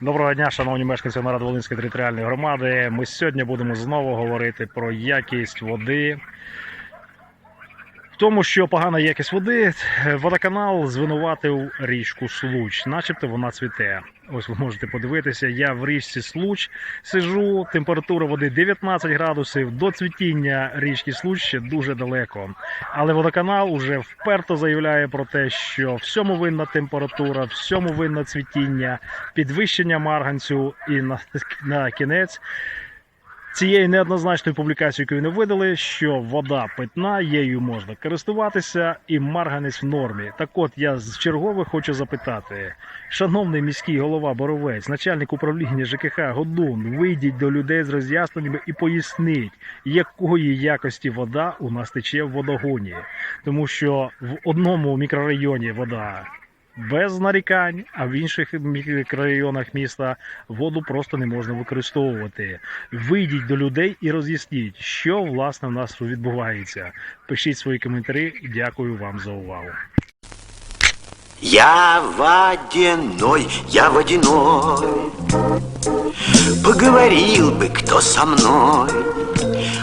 Доброго дня, шановні мешканці Новоград-Волинської територіальної громади. Ми сьогодні будемо знову говорити про якість води. Тому, що погана якість води, водоканал звинуватив річку Случ, начебто вона цвіте. Ось ви можете подивитися, я в річці Случ сижу, температура води 19 градусів, до цвітіння річки Случ ще дуже далеко. Але водоканал уже вперто заявляє про те, що всьому винна температура, всьому винна цвітіння, підвищення марганцю і на, на кінець цієї неоднозначної публікації, яку вони видали, що вода питна, її можна користуватися, і марганець в нормі. Так от я з чергове хочу запитати, шановний міський голова Боровець, начальник управління ЖКХ Годун, вийдіть до людей з роз'ясненнями і поясніть, якої якості вода у нас тече в водогоні, тому що в одному мікрорайоні вода. Без нарікань, а в інших мікрорайонах міста воду просто не можна використовувати. Вийдіть до людей і роз'ясніть, що власне в нас відбувається. Пишіть свої коментарі. Дякую вам за увагу. Я водяной, я водяной Поговорил бы кто со мной